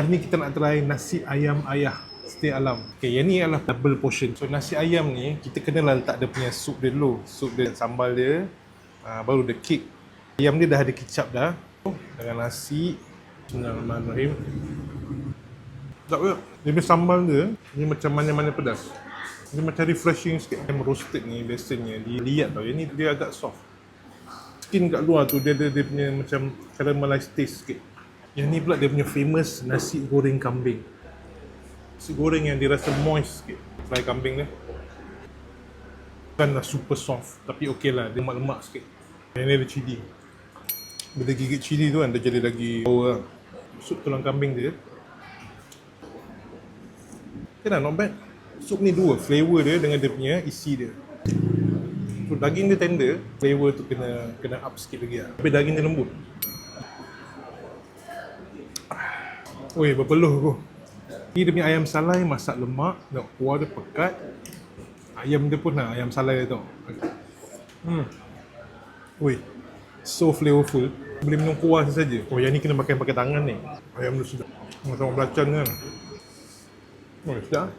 Hari ni kita nak try nasi ayam ayah. Setiap alam. Okay, yang ni adalah double portion. So nasi ayam ni, kita kenalah letak dia punya sup dia dulu. Sup dia, sambal dia. Uh, Baru the kick. Ayam dia dah ada kicap dah. Dengan nasi. Bismillahirrahmanirrahim. Tak apa, dia punya sambal dia Ni macam mana-mana pedas. Dia macam refreshing sikit. Ayam roasted ni biasanya. Dia liat tau, yang ni dia agak soft. Skin kat luar tu dia ada dia punya macam caramelized taste sikit Yang ni pula dia punya famous nasi goreng kambing. Nasi goreng yang dia rasa moist sikit Fry kambing dia. Bukanlah super soft Tapi okey lah, dia lemak-lemak sikit. Yang ni ada cili Bila gigit cili tu kan, dia jadi lagi power lah. Sup tulang kambing dia. Okay lah, not bad. Sup ni dua, flavour dia dengan dia punya isi dia. So daging dia tender, flavour tu kena kena up sikit lagi lah. Tapi daging dia lembut Oi, berpeluh aku. Ni dia punya ayam salai masak lemak Tengok kuah dia pekat. Ayam dia pun lah, ayam salai tu Hmm. Oi, so flavorful. Boleh minum kuah saja. Oh, yang ni kena makan pakai tangan ni. Ayam dia sedap Macam belacan kan. Oh, sedap